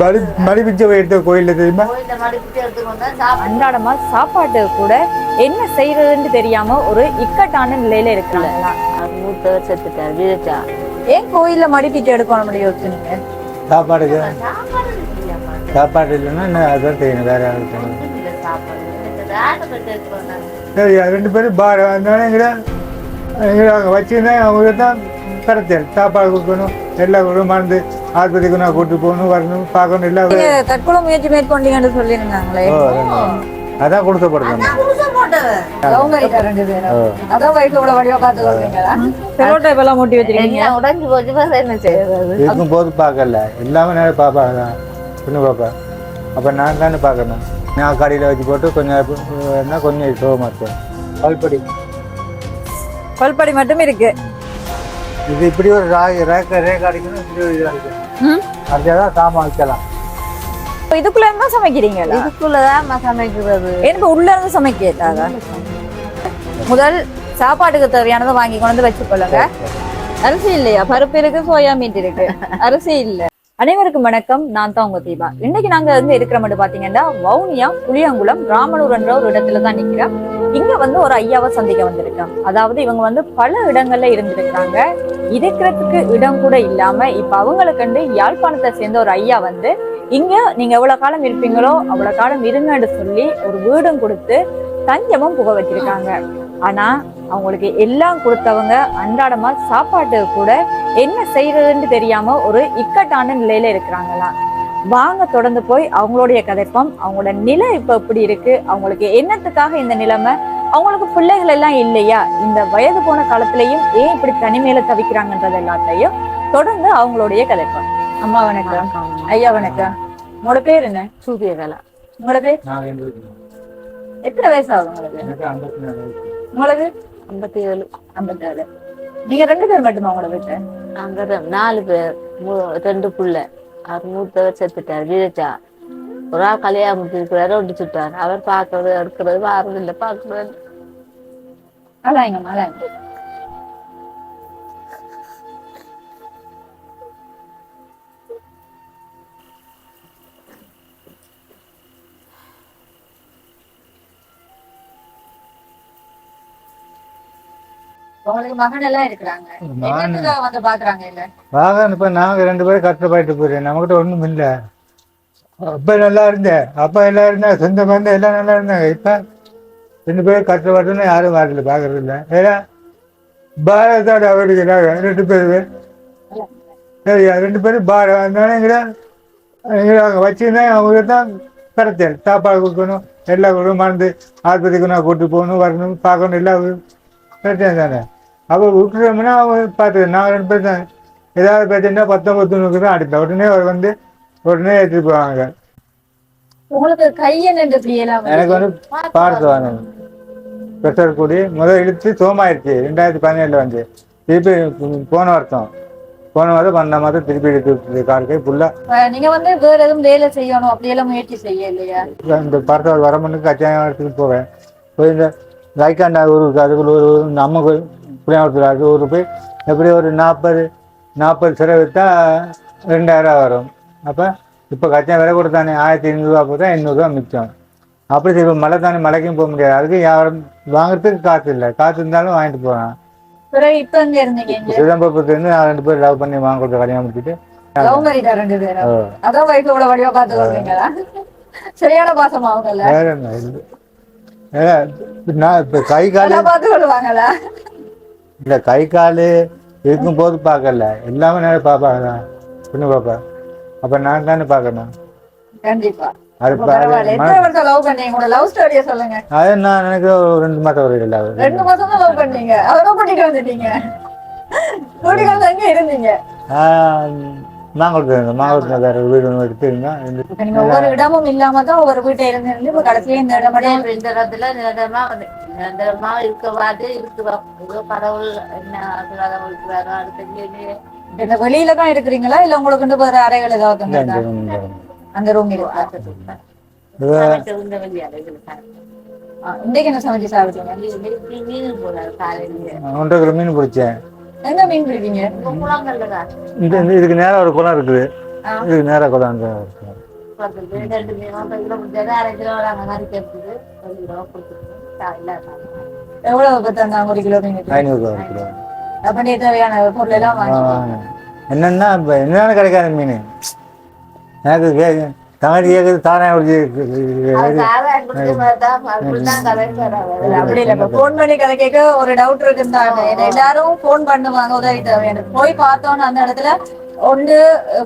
மடி மடி பிச்சை எடுத்த கோயில்ல தெரியுமா? சாப்பிட்டு அன்றாடமா சாப்பாட்டு கூட என்ன செய்யறதுன்னு தெரியாம ஒரு இக்கட்டான நிலையில இருக்கிறாங்களா மூத்தவர் செத்துட்டார் விதச்சா ஏன் கோயில்ல மடிப்பிட்டு எடுக்கணும் யோசிச்சுங்க சாப்பாடுக்கு சாப்பாடு இல்லையாம்மா. சாப்பாடு இல்லைன்னா என்ன அதான் செய்யணும் வேற அது ரெண்டு பேரும் பாரு அதனால வச்சுருந்தேன் அவங்க தான் கிடைச்சேன் சாப்பாடு கொடுக்கணும் எல்லாம் கொடுக்கணும் மருந்து ஆஸ்பத்திரிக்கு நான் கூட்டு போகணும் வரணும் பார்க்கணும் நீங்க தற்கொலை முயற்சி மேற்கொண்டீங்கன்னு சொல்லியிருந்தாங்களே. அதான். செய்யறது? இருக்கும் போது பார்க்கல. எல்லாமே நேரம் பார்ப்பாங்க தான். சின்ன பாப்பா. அப்போ நான் தானே பார்க்கணும். நான் கடையில் வச்சு போட்டு கொஞ்சம் என்ன கொஞ்சம் சோகமாக இருக்கும் பல்படி பல்படி மட்டும் இருக்கு. இது இப்படி ஒரு ராக ரேக்க ரேக் அடிக்கணும் இப்படி ஒரு இதாக இருக்கு ம். அதுதான் சாமான் வைக்கலாம். இப்ப இதுக்குள்ள இருந்தா சமைக்கிறீங்களா? இதுக்குள்ளதான் சமைக்கிறது. எனக்கு உள்ள இருந்து சமைக்கிறதா முதல் சாப்பாட்டுக்கு தேவையானதை வாங்கி கொண்டு வந்து வச்சுக்கொள்ளுங்க. அரிசி இல்லையா? பருப்பு இருக்கு சோயா மீட் இருக்கு. அரிசி இல்ல. அனைவருக்கும் வணக்கம். நான் தான் உங்க தீபா. இன்னைக்கு நாங்க வந்து இருக்கிற மட்டும் பாத்தீங்கன்னா வவுனியா புளியங்குளம் ராமனூர் என்ற ஒரு இடத்துல தான் நிக்கிறோம் இங்க வந்து ஒரு ஐயாவை சந்திக்க வந்திருக்கோம். அதாவது இவங்க வந்து பல இடங்கள்ல இருந்திருக்காங்க இருக்கிறதுக்கு இடம் கூட இல்லாம இப்ப அவங்களுக்குண்டு யாழ்ப்பாணத்தை சேர்ந்த ஒரு ஐயா வந்து இங்க நீங்க எவ்வளவு காலம் இருப்பீங்களோ அவ்வளவு காலம் இருங்கன்னு சொல்லி ஒரு வீடும் கொடுத்து தஞ்சமும் புக வச்சிருக்காங்க ஆனா அவங்களுக்கு எல்லாம் கொடுத்தவங்க அன்றாடமா சாப்பாட்டு கூட என்ன செய்யறதுன்னு தெரியாம ஒரு இக்கட்டான நிலையில இருக்கிறாங்களாம். வாங்க தொடர்ந்து போய் அவங்களுடைய கதைப்பம் அவங்களோட நிலை இப்ப எப்படி இருக்கு அவங்களுக்கு என்னத்துக்காக இந்த நிலைமை அவங்களுக்கு பிள்ளைகள் எல்லாம் இல்லையா இந்த வயது போன காலத்திலையும் ஏன் இப்படி தனிமையில தவிக்கிறாங்கன்றது எல்லாத்தையும் தொடர்ந்து அவங்களுடைய கதைப்பம். அம்மா வணக்கம். ஐயா வணக்கம். உங்களோட பேர் என்ன? சூரியகலா உங்களோட பேர்? எத்தனை வயசு ஆகுது உங்களுக்கு? எனக்கு ஐம்பத்தி. உங்களுக்கு ஐம்பத்தி ஏழு நீங்க ரெண்டு பேர் மட்டுமா உங்களோட வீட்டு? அங்க நாலு பேர். ரெண்டு புள்ள. அவர் மூத்தவர் செத்துட்டார். விதச்சா ஒரு ஆள் கல்யாணம் முடிச்சிருக்கிறாரு ஒன்று சுட்டார். அவர் பார்க்கறது எடுக்கிறது வாரது இல்லை பார்க்கறது. அலாங்க அலாங்க உங்களுக்கு மகன் எல்லாம் இருக்கிறாங்க. மகன். என்னத்துக்காக வந்து பாக்குறாங்க இல்ல? வாங்க இப்ப நாங்க ரெண்டு பேரும் கஷ்டப்பட்டு போறேன் நம்மகிட்ட ஒண்ணும் இல்ல. அப்ப நல்லா இருந்தேன் அப்பா எல்லாம் இருந்தா சொந்த பந்தம் எல்லாம் நல்லா இருந்தாங்க. இப்ப ரெண்டு பேரும் கஷ்டப்பட்டுன்னு யாரும் வரல பாக்குறது இல்ல. ஏன்னா பாரதோட அவருக்கு நாங்க ரெண்டு பேருமே சரியா ரெண்டு பேரும் பாரம் அதனால எங்களை எங்களை அவங்க தான் கிடைச்சேன் சாப்பாடு கொடுக்கணும் எல்லாம் கொடுக்கணும் மருந்து ஆஸ்பத்திரிக்கு நான் கூட்டு போகணும் வரணும் பார்க்கணும் எல்லாம் கிடைச்சேன் தானே? அப்போ விட்டுறோம்னா அவங்க பார்த்து நாங்கள் ரெண்டு பேர் தான். ஏதாவது பிரச்சனை பத்தொம்பது தொண்ணூறு தான் அடிப்பேன் உடனே அவர் வந்து உடனே எடுத்துட்டு போவாங்க. உங்களுக்கு எல்லாம் எனக்கு வந்து பார்த்து வாங்க ப்ரெஷர் கூடி முதல் இழுத்து சோமாயிருச்சு. ரெண்டாயிரத்தி பதினேழுல வந்து. திருப்பி போன வருஷம். போன வருஷம் பண்ண மாதிரி திருப்பி எடுத்து கார்க்கை ஃபுல்லாக நீங்க வந்து வேற எதுவும் வேலை செய்யணும் அப்படி எல்லாம் முயற்சி செய்ய இல்லையா இந்த படத்தோட வரமனுக்கு எடுத்துட்டு போவேன். போய் இந்த ரைக்காண்டா ஊருக்கு அதுக்குள்ள ஒரு இந்த அம்மா கோயில் புளியாவரத்தில் அது ஊருக்கு போய் எப்படி ஒரு நாற்பது நாற்பது சிறை விற்றா ரெண்டாயிரம் வரும். அப்போ இப்போ கச்சாயம் விலை கொடுத்தானே ஆயிரத்தி ஐநூறுரூவா போட்டா எண்ணூறுரூவா மிச்சம். அப்படி இப்போ மழை தானே மலைக்கும் போக முடியாது. அதுக்கு யாரும் வாங்குறதுக்கு காசு இல்லை. காசு இருந்தாலும் வாங்கிட்டு இங்க? சிதம்பரத்துலேருந்து நான் ரெண்டு பேரும் லவ் பண்ணி வாங்க கொடுத்த கல்யாணம் முடிச்சுட்டு. சரியான பாசம் நான் இப்போ கை கால் இந்த கை கால் இருக்கும்போது பார்க்கல. எல்லாமே நேரம் பார்ப்பாங்க. பொண்ணு பாப்பா அப்போ நான் தானே பார்க்கணும். கண்டிப்பா. அது நான் ஒரு ரெண்டு மாதம் ஒரு இல்லை ரெண்டு மாசம் தான் லவ் பண்ணீங்க. அவரும் கூட்டிட்டு வந்துட்டீங்க. கூட்டிட்டு வந்து எங்க இருந்தீங்க. மாங்குளத்தில் மாங்குளத்தில் வேறு வீடு ஒன்று எடுத்து இருந்தா இந்த- இப்ப நீங்க ஒவ்வொரு இடமும் இல்லாம தான் ஒவ்வொரு வீட்டை இருந்து இருந்து இப்ப கடைசியா இந்த இடம் இந்த இடத்துல நிரந்தரமா வந்து நிரந்தரமா இருக்க வாது இருக்கிறோம் ஏதோ கடவுள் என்ன கடவுள் இருக்கிறாரோ அது தெரியலையே. இந்த வெளியில தான் இருக்கிறீங்களா? இல்ல உங்களுக்கு வந்து வேற அறைகள் ஏதாவது இருக்கா? அந்த ரூம் இருக்கா. இன்னைக்கு என்ன சமைச்சு சாப்பிட்டீங்க? மீன் போறாரு காலையிலேயே ஒன்றரை கிலோ மீன் பிடிச்சேன். எங்க மீன் பிடிப்பீங்க? இந்த- இதுக்கு ஒரு குளம் இருக்குது. இது கிலோ கொடுத்துருக்கோம் இல்லாத எவ்வளவு தந்தாங்க ஒரு கிலோ மீன் ஒரு கிலோ அப்ப நீ தேவையான பொருள் எல்லாம் வாங்கி என்னென்னா என்னென்ன கிடைக்காத மீன்? எனக்கு தங்கச்சி கேட்குது தானே அப்படி இல்ல போன் பண்ணி கதை கேட்க ஒரு டவுட் இருக்குந்தாங்க எல்லாரும் போன் பண்ணுவாங்க உதவி தேவையான போய் பார்த்தோம்னு அந்த இடத்துல ஒன்று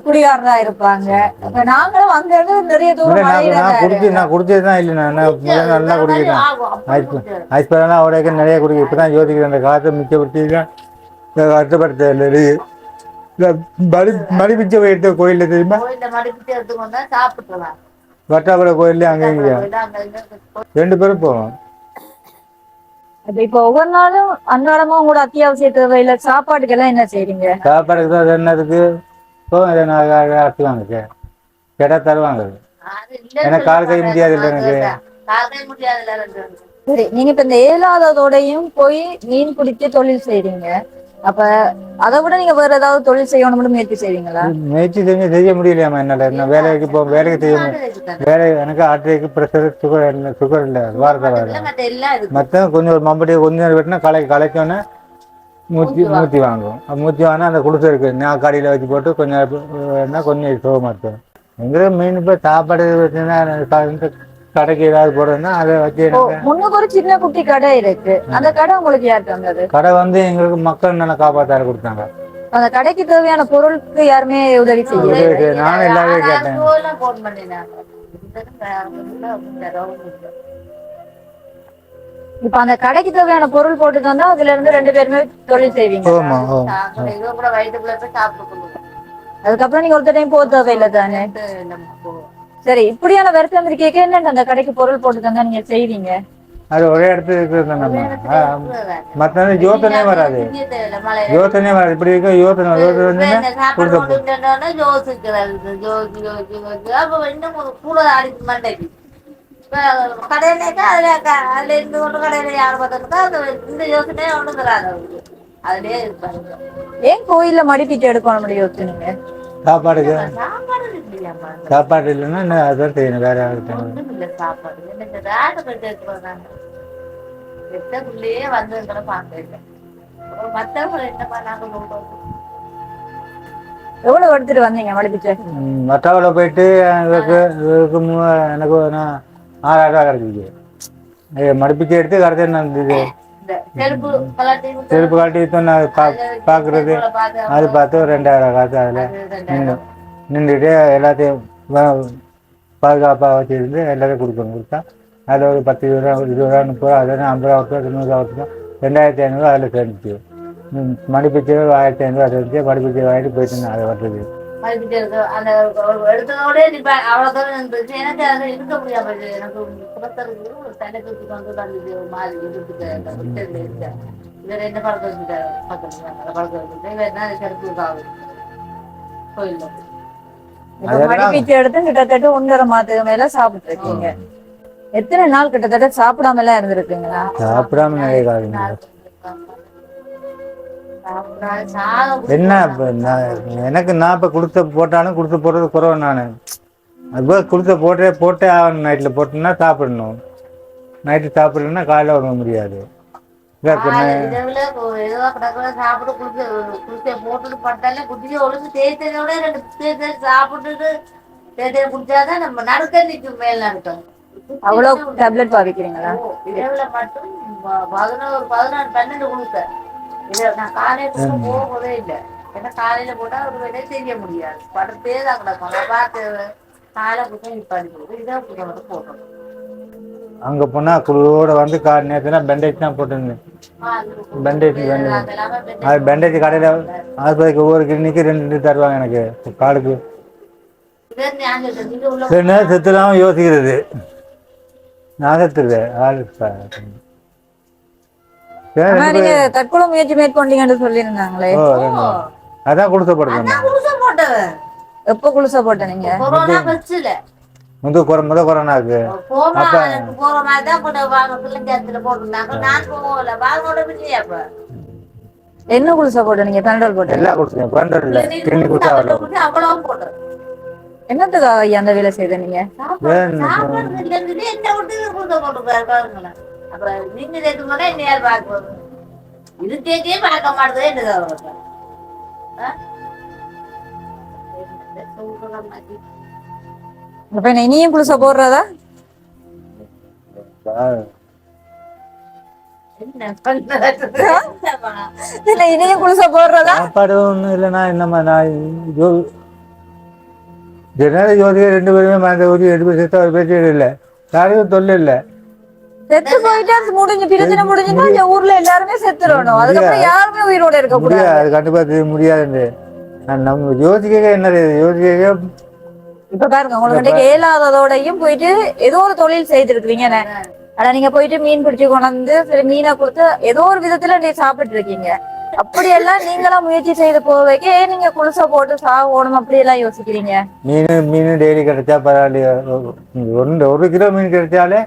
குடிகாரரா இருப்பாங்க. இப்ப நாங்களும் அங்க இருந்து நிறைய தூரம் நான் குடிச்சு நான் குடிச்சது தான் இல்லை நான் நல்லா குடிக்கிறேன் ஐஸ் ஐஸ் நிறைய குடிக்க இப்போ தான் யோசிக்கிறேன் அந்த காற்றை மிச்சப்படுத்தி தான் கஷ்டப்படுத்த இல்லை இந்த மடி மடி பிச்சை எடுத்த கோயிலில் தெரியுமா வட்டாபுர கோயில்ல அங்கே ரெண்டு பேரும் போவோம் இப்ப ஒவ்வொரு நாளும் அன்றாடமா உங்களோட அத்தியாவசிய தேவையில சாப்பாட்டுக்கெல்லாம் என்ன செய்றீங்க? சாப்பாடுக்கு தான் என்னதுக்கு ஆட்டுவாங்க கேட்டால் தருவாங்க எனக்கு கால் கை முடியாது இல்லை எனக்கு. காலை முடியாதுல ரெண்டு சரி நீங்க இப்ப இந்த இயலாததோடையும் போய் மீன் பிடிச்சு தொழில் செய்றீங்க. அப்ப அதை விட நீங்க வேற ஏதாவது தொழில் செய்யணும்னு முயற்சி செய்வீங்களா? முயற்சி செஞ்சு செய்ய முடியலையாம்மா என்னால். நான் வேலைக்கு போ வேலைக்கு செய்ய வேலை எனக்கு ஆர்டிக்கு ப்ரெஷர் சுகர் இல்லை சுகர் இல்லை வாரத்தை இருக்கு. மற்ற கொஞ்சம் ஒரு மம்பட்டி கொஞ்சம் நேரம் வெட்டினா களை களைச்சோன்னே மூத்தி மூத்தி வாங்கும் அது மூத்தி வாங்கினா அந்த குடிசை இருக்கு. நான் கடையில் வச்சு போட்டு கொஞ்சம் என்ன கொஞ்சம் சுகமாக இருக்கும் எங்களுக்கு மீன் இப்போ சாப்பாடு வச்சுன்னா கடைக்கு ஏதாவது போடுறதுன்னா அதை வச்சு முன்னுக்கு ஒரு சின்ன குட்டி கடை இருக்கு. அந்த கடை உங்களுக்கு யார் தந்தது கடை வந்து எங்களுக்கு மக்கள் நல்லா காப்பாற்றாரு கொடுத்தாங்க. அந்த கடைக்கு தேவையான பொருளுக்கு யாருமே உதவி செய்யல. நானும் எல்லாரையும் கேட்டேன். இப்ப அந்த கடைக்கு தேவையான பொருள் போட்டு தந்தா அதுல இருந்து ரெண்டு பேருமே தொழில் செய்வீங்க. அதுக்கப்புறம் நீங்க ஒருத்தர் டைம் போக தேவையில்லை தானே? சரி இப்படியான வருத்தம் இருக்கே என்ன அந்த கடைக்கு பொருள் போட்டு தந்தா நீங்க செய்வீங்க? அது ஒரே இடத்துல இருக்கிறது நம்ம மற்ற யோசனையே வராது. யோசனையே வராது. இப்படி இருக்க யோசனை யோசனை வந்து யோசிக்கிறது யோசி யோசி யோசி. அப்ப இன்னும் ஒரு கூட அடிச்சு மண்டைக்கு. இப்ப கடையிலேக்கா அதுல அதுல இருந்து கொண்டு கடையில யார் பார்த்துருக்கா அது இந்த யோசனையே ஒண்ணும் தராது அதுலயே இருப்பாங்க. ஏன் கோயில்ல மடிப்பிட்டு எடுக்கணும் யோசிச்சுங்க சாப்பாடுக்கு? சாப்பாடு இல்லைன்னா என்ன அதான் செய்யணும் வேற ஒண்ணும் இல்ல சாப்பாடு எனக்கு இருக்கிறாங்க வந்ததுங்களை மற்றவங்களை என்ன பண்ணாங்க எவ்வளவு எடுத்துட்டு வந்தீங்க மடிப்பிச்சு? மட்டாவில் போயிட்டு இதுக்கு மூ- எனக்கு நான் ஆறாயிரம் கிடைச்சிது மடிப்பிச்சு எடுத்து நான் இது இந்த செருப்பு கலாட்டி செருப்பு காட்டி நான் பா பார்க்குறது அது பார்த்து ஒரு ரெண்டாயிரம் காசு அதில் நின்றுட்டு எல்லாத்தையும் பாதுகாப்பாக வச்சுருந்து எல்லாத்தையும் கொடுக்கணும். கொடுத்தா அதில் ஒரு பத்து இருபது ரூபா இருபது ரூபா முப்பது ரூபா அதில் ஐம்பது ரூபா கொடுத்தா தொண்ணூறு ரூபா கொடுத்தா ரெண்டாயிரத்தி ஐநூறுரூவா அதில் சேர்ந்துச்சு. மடிப்பிச்சு ஆயிரத்தி ஐநூறுரூவா சேர்ந்துச்சு. மடிப்பிச்சு வாங்கிட்டு போயிட்டு நான் அதை வர்றது அந்த ஒரு எடுத்ததோட இப்ப தூரம் இருந்துச்சு எனக்கு அது இருக்க முடியாம எனக்கு புறத்தருக்கு தலை தூக்கி கொண்டு வந்து ஒரு மாதிரி இருந்துட்டு அந்த இவர் என்ன பழக்கம் வச்சுட்டாரு பக்கத்துல பழக்கம் வச்சுட்டு இவர் என்ன செடுத்து காவு கோயில்ல. மடிப்பிச்சு எடுத்து கிட்டத்தட்ட ஒன்றரை மாதத்துக்கு மேல சாப்பிட்டு இருக்கீங்க எத்தனை நாள் கிட்டத்தட்ட சாப்பிடாம எல்லாம் இருந்திருக்குங்களா? சாப்பிடாம நிறைய என்ன எனக்கு நான் இப்போ கொடுத்த போட்டாலும் கொடுத்து போடுறது குறவு நான். அதுபோல் கொடுத்த போட்டே போட்டே ஆகணும். நைட்டில் போட்டோம்னா சாப்பிடணும். நைட்டு சாப்பிடலன்னா காலையில் வர முடியாது. சாப்பிட்டு குடிச்சு குடிச்ச போட்டுட்டு பட்டாலே குடிச்சு ஒழுங்கு தேய்த்தனோட ரெண்டு தேய்த்த சாப்பிட்டுட்டு தேய்த்த குடிச்சாதான் நம்ம நடுக்க நிற்கும் மேல் நடுக்கம் அவ்வளவு டேப்லெட் பாவிக்கிறீங்களா? இரவுல மட்டும் பதினோரு பதினாறு பன்னெண்டு கொடுத்த இதை நான் காலையில கூட போகவே இல்லை. ஏன்னா காலையில போட்டா ஒரு வேலையை செய்ய முடியாது. படுத்தே தான் கிடக்கும். பார்த்து காலை புத்தகம் நிப்பாடி கொடுத்து இதை புத்தகம் மட்டும் போட்டணும் அங்கே போனால் குழுவோட வந்து கா நேற்றுனா பெண்டேஜ் தான் போட்டிருந்தேன். Bandage. அது பெண்டேஜ் கடையில் ஆஸ்பத்திரிக்கு ஒவ்வொரு கிளினிக்கு ரெண்டு ரெண்டு தருவாங்க எனக்கு. காலுக்கு. என்ன செத்துலாம யோசிக்கிறது. நான் செத்துருவேன். ஆளு ச- சரி, தற்கொலை முயற்சி மேற்கொண்டீங்கன்னு சொல்லியிருந்தாங்களே. அதான் போட்டவன். எப்ப குளிச போட்ட நீங்க? முத கொர முத கொரோனாக்கு. போற மாதிரி தான் போட்டு வாங்க. பிள்ளைஞ்சாத்துல போட்டுருந்தாங்க. நான் போகல. வாங்கோட இல்லையா அப்ப? என்ன குளிச போட்ட நீங்க பெனடல் போட்ட? எல்லாம் கொடுத்தேன் பன்னெண்டு இல்லை. கிளினிக் வரல அவ்வளவு. போட்டேன் என்னத்துக்காக ஐயா அந்த வேலை செய்த நீங்க? போட்டு அப்புறம் நீங்க சேர்த்து என்ன யார் பார்க்க இது கேட்டே? பார்க்க மாட்டேதே என்ன அப்ப என்ன இனியும் குளிச போடுறதா? இனியும் குளிச போடுறதா? சாப்பாடு இல்லைன்னா என்னம்மா நான் ஜோ ஜனாத ஜோதிகை ரெண்டு பேருமே மந்த ஊதி எடுத்து சேர்த்து ஒரு பேச்சு இல்லை. யாருக்கும் தொல்லை இல்லை. செத்து போயிட்டா முடிஞ்சு பிரச்சனை முடிஞ்சுன்னா ஊர்ல எல்லாருமே செத்துறணும் அதுக்கப்புறம் யாருமே உயிரோட இருக்க கூடாது. முடியாது அது கண்டிப்பா முடியாதுன்னு. நான் நம்ம யோசிக்க என்ன யோசிக்க இப்ப பாருங்க உங்களுக்கு இயலாததோடையும் போயிட்டு ஏதோ ஒரு தொழில் செய்திருக்கீங்க ஆனா நீங்க போயிட்டு மீன் பிடிச்சு கொண்டு வந்து சரி மீனை கொடுத்து ஏதோ ஒரு விதத்துல நீ சாப்பிட்டு இருக்கீங்க. அப்படியெல்லாம் நீங்களா முயற்சி செய்து போவைக்கு ஏன் நீங்க குளிச போட்டு சாகணும் அப்படி எல்லாம் யோசிக்கிறீங்க? மீன் மீன் டெய்லி கிடைச்சா பரவாயில்லையா. ஒரு ஒரு கிலோ மீன் கிடைச்சாலே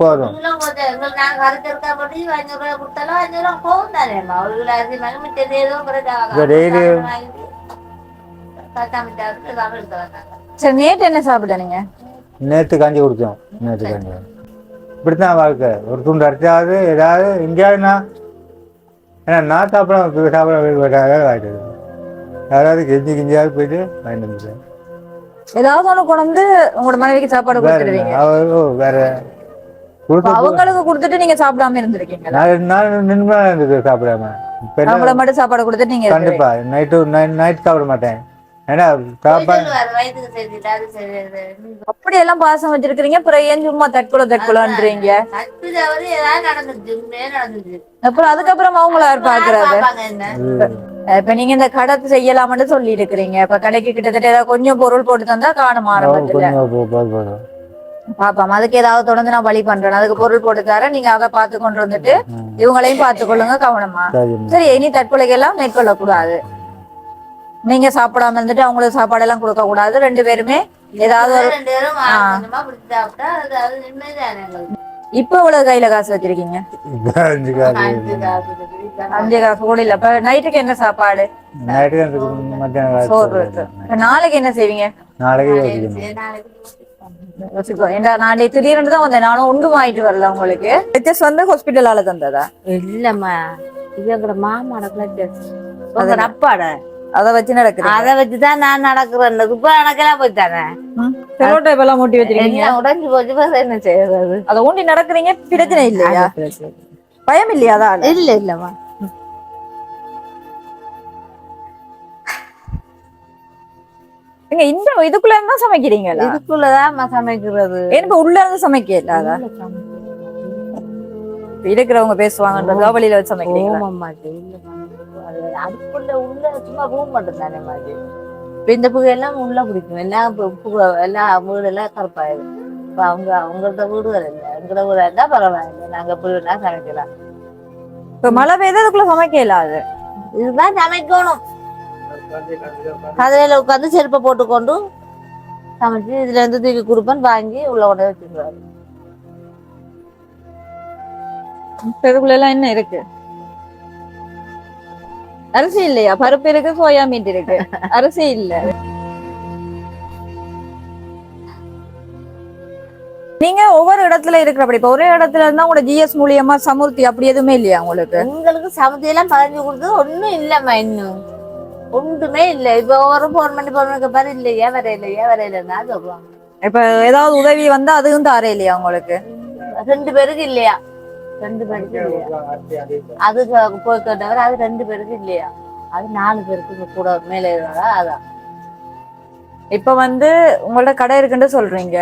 போதும். நாங்க சரி நேற்று என்ன சாப்பிட்ட நீங்க? நேற்று கஞ்சி குடிச்சோம். நேற்று கஞ்சி இப்படித்தான் வாழ்க்கை. ஒரு துண்டு அரைச்சாவது ஏதாவது எங்கேயாவது நான் ஏன்னா நான் சாப்பிட சாப்பிட வேண்டாம் வாங்கிட்டு. யாராவது கெஞ்சி கிஞ்சியாவது போயிட்டு வாங்கிட்டு வந்துட்டேன். ஏதாவது ஒண்ணு கொண்டு உங்களோட மனைவிக்கு சாப்பாடு கொடுத்துருவீங்க வேற. அவங்களுக்கு கொடுத்துட்டு நீங்க சாப்பிடாம இருந்திருக்கீங்க நான் நாள் நின்று இருந்தது சாப்பிடாம. அவங்கள மட்டும் சாப்பாடு கொடுத்துட்டு நீங்க. கண்டிப்பா. நைட்டு நைட் நைட் சாப்பிட மாட்டேன். ஏன்னா சாப்பாடு வயிற்றுக்கு செய்திட்டு அது செய்து அப்படி எல்லாம் பாசம் வச்சிருக்கீங்க அப்புறம் ஏன் சும்மா தற்கொலை தற்கொலைன்றீங்க? அப்புறம் அதுக்கப்புறம் அவங்கள யார் பாக்குறது பாப்பாங்க என்ன? இப்ப நீங்க இந்த கடை செய்யலாம்னு சொல்லி இருக்கிறீங்க இப்ப கடைக்கு கிட்டத்தட்ட ஏதாவது கொஞ்சம் பொருள் போட்டு தந்தா காணும் ஆரம்பத்துல. பாப்பாம் அதுக்கு ஏதாவது தொடர்ந்து நான் வழி பண்றேன். அதுக்கு பொருள் போட்டு தரேன் நீங்க அதை பார்த்து கொண்டு வந்துட்டு இவங்களையும் பார்த்து கொள்ளுங்க கவனமா. சரி இனி தற்கொலைக்கு எல்லாம் மேற்கொள்ள கூடாது நீங்க சாப்பிடாம இருந்துட்டு அவங்களுக்கு சாப்பாடு எல்லாம் கொடுக்க கூடாது. ரெண்டு பேருமே ஏதாவது ஒரு இப்ப இவ்வளவு கையில காசு வச்சிருக்கீங்க? அஞ்சு காசு கூட இல்ல. இப்ப நைட்டுக்கு என்ன சாப்பாடு? சோறு நாளைக்கு என்ன செய்வீங்க? நாளைக்கு நான் திடீர்னு தான் வந்தேன். நானும் ஒன்றும் வாங்கிட்டு வரல உங்களுக்கு. வந்து ஹாஸ்பிட்டலால தந்ததா? இல்லம்மா. இது மாமாட அப்பாட அதை வச்சு நடக்குது அதை வச்சுதான் நான் நடக்கிறேன் இப்ப நடக்கலாம் போய்த்தானே? செலோ டைப் எல்லாம் மூட்டி வச்சிருக்கீங்க? உடஞ்சு போச்சு. என்ன செய்யறது? அதை ஊண்டி நடக்கிறீங்க பிரச்சனை இல்லையா? பயம் இல்லையா அதான் இல்ல இல்லம்மா நீங்க இந்த இதுக்குள்ள இருந்தா சமைக்கிறீங்களா? இதுக்குள்ளதான் சமைக்கிறது. ஏன் உள்ள இருந்து சமைக்கல அதான் இருக்கிறவங்க பேசுவாங்கன்றதா வெளியில வச்சு சமைக்கிறீங்களா? அதுக்குள்ள உள்ள சும்மா ரூம் மட்டும் தானே மாதிரி இந்த புகை எல்லாம் உள்ள பிடிக்கும் எல்லாம் புகை எல்லாம் வீடு எல்லாம் கருப்பாயிடும் இப்ப அவங்க அவங்கள்ட்ட வீடுகள் இல்லை. எங்களோட வீடு இருந்தா பரவாயில்லை. நாங்க எப்படி வேணா சமைக்கலாம். இப்ப மழை பெய்தா அதுக்குள்ள சமைக்கல அது? இதுதான் சமைக்கணும். கதையில உட்காந்து செருப்பை போட்டுக்கொண்டு சமைச்சு இதுல இருந்து தூக்கி கொடுப்பேன். வாங்கி உள்ள கொண்டு வச்சுருவாரு. இப்ப இதுக்குள்ள எல்லாம் என்ன இருக்கு? அரிசி இல்லையா? பருப்பு இருக்கு சோயா மீட் இருக்கு. அரிசி இல்ல. நீங்க ஒவ்வொரு இடத்துல இருக்கிறபடி இப்ப ஒரே இடத்துல இருந்தா உங்களோட ஜிஎஸ் மூலியமா சமுர்த்தி அப்படி எதுவுமே இல்லையா உங்களுக்கு? எங்களுக்கு சமைச்சு எல்லாம் பதிஞ்சு கொடுத்தது ஒண்ணும் இல்லம்மா இன்னும். ஒன்றுமே இல்லை. இப்ப ஒரு போன் பண்ணி போன் பண்ணி பாரு இல்லையா வர இல்லையா வர இல்லைன்னா சொல்லுவாங்க. இப்ப ஏதாவது உதவி வந்தா அதுவும் தாரே இல்லையா உங்களுக்கு? ரெண்டு பேருக்கு இல்லையா? ரெண்டு பேருக்கு இல்லையா? அது போய் கேட்டவர் அது ரெண்டு பேருக்கு இல்லையா? அது நாலு பேருக்கு கூட மேலே இருந்தா அதான் இப்ப வந்து உங்கள்ட்ட கடை இருக்குன்னு சொல்றீங்க.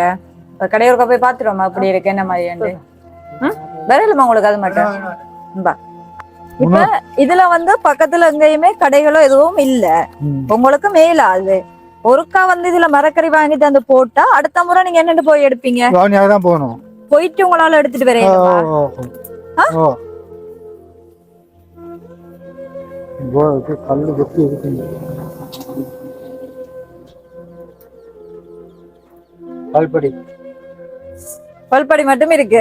கடையோருக்க போய் பாத்துருவோமா அப்படி இருக்கு. என்ன மாதிரி வரலுமா உங்களுக்கு அது மட்டும். பா. இப்ப இதுல வந்து பக்கத்துல எங்கேயுமே கடைகளோ எதுவும் இல்ல. உங்களுக்கு மேல அது? ஒருக்கா வந்து இதுல மரக்கறி வாங்கிட்டு வந்து போட்டா அடுத்த முறை நீங்க என்னட்டு போய் எடுப்பீங்க? போகணும். போயிட்டு உங்களால எடுத்துட்டு இது கல்லு கொத்தி இருக்குங்க கல்படி பல்படி மட்டும் இருக்கு.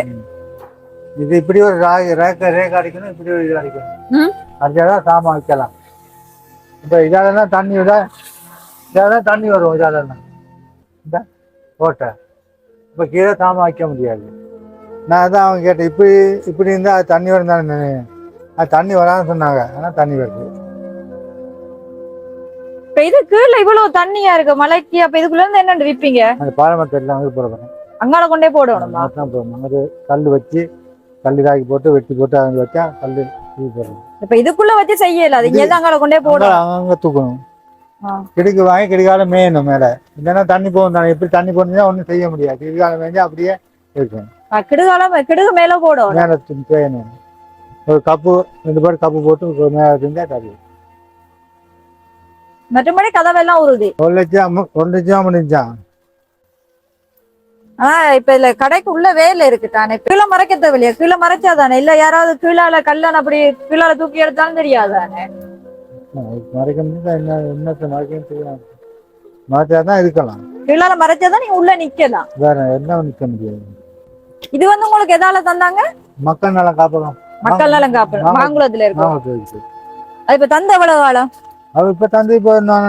இது இப்படி ஒரு ரேக்க ரேக் அடிக்கணும் இப்படி ஒரு இது அடிக்கணும். அடிச்சாதான் சாமான் வைக்கலாம். இப்போ இதால தண்ணி விட இதால தான் தண்ணி வரும் இதால இந்த கோட்டை இப்போ கீழே சாமான் வைக்க முடியாது. நான் அதான் அவங்க கேட்டேன் இப்படி இப்படி இருந்தால் அது தண்ணி வரும் தானே அது தண்ணி வராதுன்னு சொன்னாங்க ஆனால் தண்ணி வருது. இப்ப இது கீழே இவ்வளவு தண்ணியா இருக்கு மலைக்கு அப்ப இதுக்குள்ள இருந்து என்ன விப்பீங்க? அந்த பாரம்பரியத்தில் அங்கே போகிறோம் அங்கால கொண்டே போடணுமா தான் போடணும். அது கல் வச்சு கல் இதாக்கி போட்டு வெட்டி போட்டு அங்கே வச்சா கல் இது போடணும். இப்ப இதுக்குள்ள வச்சு செய்யல அது இங்க அங்கால கொண்டே போடணும். அங்கே தூக்கணும். கிடுக்கு வாங்கி கிடுக்கால மேயணும் மேலே. இல்லைன்னா தண்ணி போகும் தானே. எப்படி தண்ணி போனா ஒன்றும் செய்ய முடியாது. கிடுக்கால மேய்ஞ்சா அப்படியே இருக்கும். ஆ, கிடுகாலம் கிடுகு மேல போடணும் மேலே பேயணும் ஒரு கப்பு ரெண்டு பேர் கப்பு போட்டு மேலே இருந்தால் தண்ணி மற்றபடி கதவெல்லாம் உறுதி ஒரு லட்சம் ஒரு லட்சம் முடிஞ்சான். ஆனா இப்ப இதுல கடைக்கு உள்ள வேலை இருக்கு தானே. கீழே மறைக்க தேவையில்லையா? கீழே மறைச்சா தானே இல்ல யாராவது கீழால கல்லான அப்படி கீழால தூக்கி எடுத்தாலும் தெரியாதானே? மறைக்க முடிஞ்சா என்ன என்னத்தை மறைக்கணும் தெரியும் மறைச்சா தான் இருக்கலாம். கீழால மறைச்சாதான் நீங்க உள்ள நிக்கலாம். வேற என்ன நிற்க முடியாது. இது வந்து உங்களுக்கு எதால தந்தாங்க? மக்கள் நலம் காப்பகம். மக்கள் நலம் காப்பு ஆமா. மாங்குளத்துல இருக்கு அது இப்ப தந்த எவ்வளவு காலம்? அது இப்போ தந்து இப்போ நான்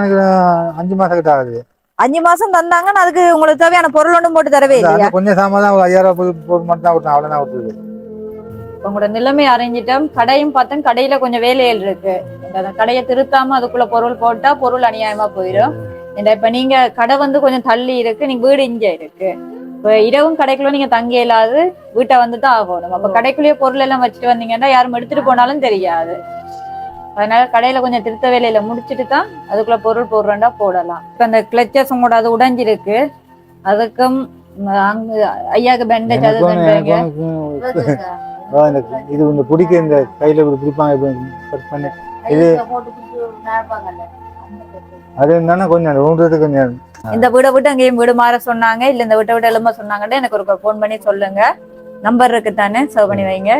அஞ்சு மாசம் கிட்ட ஆகுது. அஞ்சு மாசம் தந்தாங்கன்னா அதுக்கு உங்களுக்கு தேவையான பொருள் ஒன்றும் போட்டு தரவே இல்லையா? கொஞ்சம் சாமான் தான் ஒரு ஐயாயிரம் ரூபாய் போட்டு மட்டும் தான் விட்டேன் அவ்வளோதான் உங்களோட நிலைமை அறிஞ்சிட்டோம். கடையும் பார்த்தேன் கடையில கொஞ்சம் வேலைகள் இருக்கு. அந்த கடையை திருத்தாம அதுக்குள்ள பொருள் போட்டா பொருள் அநியாயமா போயிடும் இந்த இப்ப நீங்க கடை வந்து கொஞ்சம் தள்ளி இருக்கு நீங்க வீடு இங்க இருக்கு. இப்ப இரவும் கடைக்குள்ள நீங்க தங்க இயலாது வீட்டை வந்து தான் ஆகணும். அப்ப கடைக்குள்ளேயே பொருள் எல்லாம் வச்சுட்டு வந்தீங்கன்னா யாரும் எடுத்துட்டு போனாலும் தெரியாது. அதனால கடையில கொஞ்சம் திருத்த வேலையில முடிச்சிட்டு தான் அதுக்குள்ள பொருள் போடுறேன்டா போடலாம். இப்ப அந்த கிளச்சஸ் உங்களோட அது உடைஞ்சிருக்கு. அதுக்கும் அங்க ஐயாக்கு பேண்டேஜ் அது இந்த இது இந்த பிடிக்க இந்த கையில இப்படி பிடிப்பாங்க கட் பண்ணி. இது-. அது என்னன்னா கொஞ்சம் ஊன்றதுக்கு கொஞ்சம் இந்த வீடை விட்டு அங்கேயும் வீடு மாற சொன்னாங்க இல்ல இந்த வீட்டை விட்டு எழும்ப சொன்னாங்கன்னு எனக்கு ஒரு ஃபோன் பண்ணி சொல்லுங்க. நம்பர் இருக்கு தானே சேவ் பண்ணி வைங்க.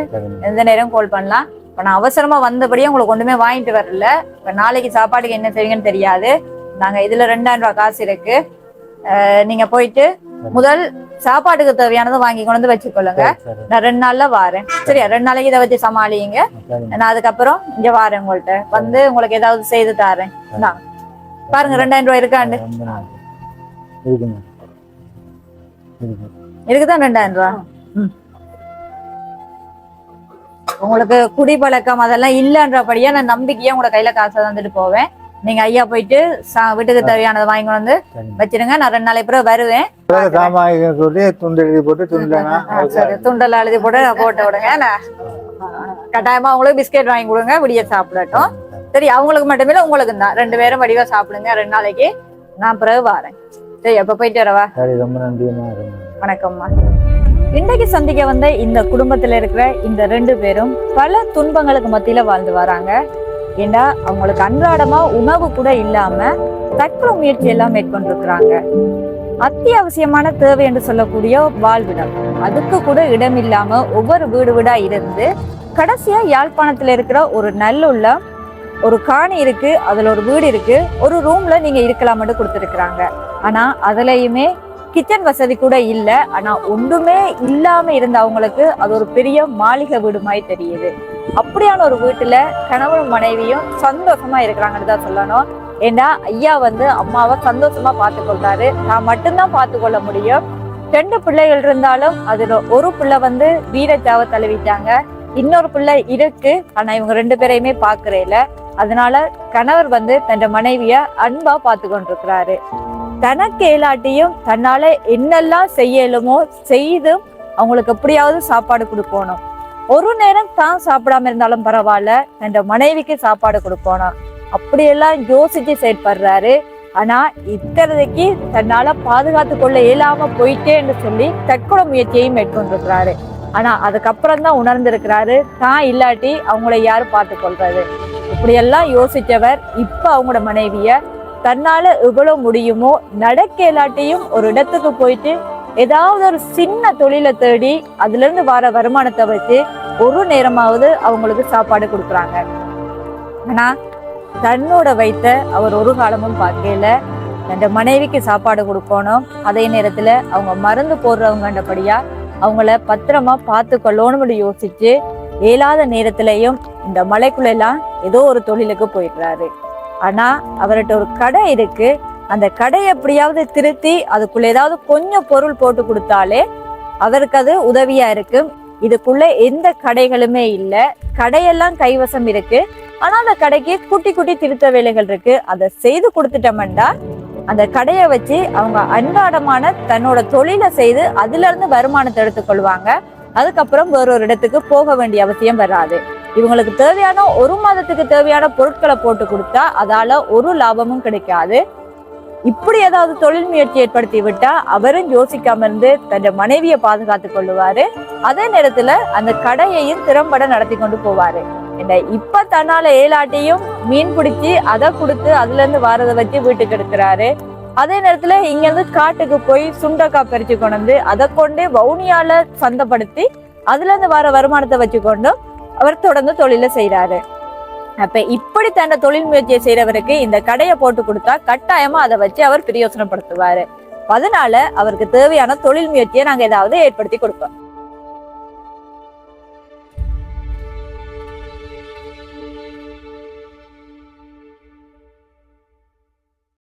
எந்த நேரம் கால் பண்ணலாம். இப்ப நான் அவசரமா வந்தபடியே உங்களுக்கு ஒண்ணுமே வாங்கிட்டு வரல. இப்ப நாளைக்கு சாப்பாட்டுக்கு என்ன செய்வீங்கன்னு தெரியாது. நாங்க இதுல ரெண்டாயிரம் ரூபாய் காசு இருக்கு. அஹ் நீங்க போயிட்டு முதல் சாப்பாட்டுக்கு தேவையானதை வாங்கி கொண்டு வந்து வச்சுக்கொள்ளுங்க. நான் ரெண்டு நாள்ல வாரேன். சரியா? ரெண்டு நாளைக்கு இதை வச்சு சமாளிங்க. நான் அதுக்கப்புறம் இங்க வாரேன் உங்கள்ட்ட. வந்து உங்களுக்கு ஏதாவது செய்து தாரேன். இந்தாங்க. பாருங்க ரெண்டாயிரம் ரூபாய் இருக்காண்டு. இருக்குதான் ரெண்டாயிரம் ரூபா. உங்களுக்கு குடிப்பழக்கம் அதெல்லாம் இல்லன்றபடியா நான் நம்பிக்கையா உங்களோட கையில காசை தந்துட்டு போவேன். நீங்க ஐயா போயிட்டு வீட்டுக்கு தேவையானதை வாங்கி வந்து சரி. வச்சிருங்க. நான் ரெண்டு நாளைக்கு பிறகு வருவேன். துண்டு எழுதி போட்டு துண்டுலனா ஆ, சரி. துண்டல் எழுதி போட்டு போட்டு விடுங்க. கட்டாயமா உங்களுக்கு பிஸ்கெட் வாங்கி கொடுங்க. விடிய சாப்பிடட்டும். சரி அவங்களுக்கு மட்டுமே இல்ல உங்களுக்கு தான். ரெண்டு பேரும் வடிவா சாப்பிடுங்க. ரெண்டு நாளைக்கு நான் பிறகு வரேன். சரி அப்ப போயிட்டு வரவா? ரொம்ப நன்றி. வணக்கம்மா. இன்றைக்கு சந்திக்க வந்த இந்த குடும்பத்துல இருக்கிற இந்த ரெண்டு பேரும் பல துன்பங்களுக்கு மத்தியில வாழ்ந்து வராங்க. ஏன்னா அவங்களுக்கு அன்றாடமா உணவு கூட இல்லாம தற்கொலை முயற்சி எல்லாம் மேற்கொண்டிருக்கிறாங்க. அத்தியாவசியமான தேவை என்று சொல்லக்கூடிய வாழ்விடம். அதுக்கு கூட இடம் இல்லாம ஒவ்வொரு வீடு வீடா இருந்து கடைசியா யாழ்ப்பாணத்துல இருக்கிற ஒரு நல்லுள்ள ஒரு காணி இருக்கு அதுல ஒரு வீடு இருக்கு ஒரு ரூம்ல நீங்க இருக்கலாம்னு கொடுத்துருக்குறாங்க. ஆனா அதுலயுமே கிச்சன் வசதி கூட இல்ல. ஆனா ஒன்றுமே இல்லாம இருந்த அவங்களுக்கு அது ஒரு பெரிய மாளிகை வீடு மாதிரி தெரியுது. அப்படியான ஒரு வீட்டுல கணவன் மனைவியும் சந்தோஷமா இருக்கிறாங்கன்னு தான் சொல்லணும். ஏன்னா ஐயா வந்து அம்மாவை சந்தோஷமா பார்த்து கொள்றாரு நான் மட்டும்தான் பார்த்து கொள்ள முடியும். ரெண்டு பிள்ளைகள் இருந்தாலும் அதுல ஒரு பிள்ளை வந்து வீரச்சாவை தழுவிட்டாங்க. இன்னொரு பிள்ளை இருக்கு. ஆனா இவங்க ரெண்டு பேரையுமே பாக்குறேல அதனால கணவர் வந்து தன் மனைவிய அன்பா பார்த்து கொண்டிருக்கிறாரு தனக்கு ஏலாட்டியும் தன்னால என்னெல்லாம் செய்யலுமோ செய்தும் அவங்களுக்கு எப்படியாவது சாப்பாடு கொடுக்கணும். ஒரு நேரம் தான் சாப்பிடாம இருந்தாலும் பரவாயில்ல என்ற மனைவிக்கு சாப்பாடு கொடுப்போனா. அப்படியெல்லாம் யோசிச்சு செயற்படுறாரு. ஆனா இத்தனைக்கு தன்னால பாதுகாத்து கொள்ள இயலாம போயிட்டேன்னு சொல்லி தற்கொலை முயற்சியையும் மேற்கொண்டிருக்கிறாரு. ஆனா அதுக்கப்புறம் தான் உணர்ந்திருக்கிறாரு. தான் இல்லாட்டி அவங்கள யாரு பார்த்து கொள்றது இப்படியெல்லாம் யோசிச்சவர் இப்ப அவங்களோட மனைவிய தன்னால எவ்வளவு முடியுமோ நடக்க இல்லாட்டியும் ஒரு இடத்துக்கு போயிட்டு ஏதாவது ஒரு சின்ன தொழிலை தேடி அதுல இருந்து வர வருமானத்தை வச்சு ஒரு நேரமாவது அவங்களுக்கு சாப்பாடு கொடுக்குறாங்க. ஆனா தன்னோட வைத்த அவர் ஒரு காலமும் பார்க்கல. அந்த மனைவிக்கு சாப்பாடு கொடுக்கணும். அதே நேரத்துல அவங்க மருந்து போடுறவங்கன்றபடியா அவங்கள பத்திரமா பார்த்து கொள்ளணும்னு யோசிச்சு இயலாத நேரத்திலையும் இந்த மலைக்குள்ள எல்லாம் ஏதோ ஒரு தொழிலுக்கு போயிடுறாரு. ஆனா அவர்கிட்ட ஒரு கடை இருக்கு. அந்த கடையை எப்படியாவது திருத்தி அதுக்குள்ள ஏதாவது கொஞ்சம் பொருள் போட்டு கொடுத்தாலே அவருக்கு அது உதவியா இருக்கும் இதுக்குள்ள எந்த கடைகளுமே இல்ல. கடையெல்லாம் கைவசம் இருக்கு. ஆனா அந்த கடைக்கு குட்டி குட்டி திருத்த வேலைகள் இருக்கு. அதை செய்து கொடுத்துட்டோம்டா அந்த கடையை வச்சு அவங்க அன்றாடமான தன்னோட தொழிலை செய்து அதுல இருந்து வருமானத்தை எடுத்துக்கொள்வாங்க. அதுக்கப்புறம் வேறொரு இடத்துக்கு போக வேண்டிய அவசியம் வராது. இவங்களுக்கு தேவையான ஒரு மாதத்துக்கு தேவையான பொருட்களை போட்டு கொடுத்தா அதால ஒரு லாபமும் கிடைக்காது. இப்படி ஏதாவது தொழில் முயற்சி ஏற்படுத்தி விட்டா அவரும் யோசிக்காம இருந்து தன் மனைவியை பாதுகாத்து கொள்ளுவாரு. அதே நேரத்துல அந்த கடையையும் திறம்பட நடத்தி கொண்டு போவாரு. இப்ப தன்னால ஏழாட்டையும் மீன் பிடிச்சி அதை கொடுத்து அதுல இருந்து வாரதை வச்சு வீட்டுக்கு எடுக்கிறாரு. அதே நேரத்துல இங்க இருந்து காட்டுக்கு போய் சுண்டக்காய் பறிச்சு கொண்டு வந்து அதை கொண்டு வவுனியால சந்தப்படுத்தி அதுல இருந்து வர வருமானத்தை வச்சுக்கொண்டு அவர் தொடர்ந்து தொழிலை செய்யறாரு அப்ப இப்படி தன்னை தொழில் முயற்சியை செய்யறவருக்கு இந்த கடையை போட்டு கொடுத்தா கட்டாயமா அதை வச்சு அவர் பிரயோசனப்படுத்துவாரு. அதனால அவருக்கு தேவையான தொழில் முயற்சியை நாங்க ஏதாவது ஏற்படுத்தி கொடுப்போம்.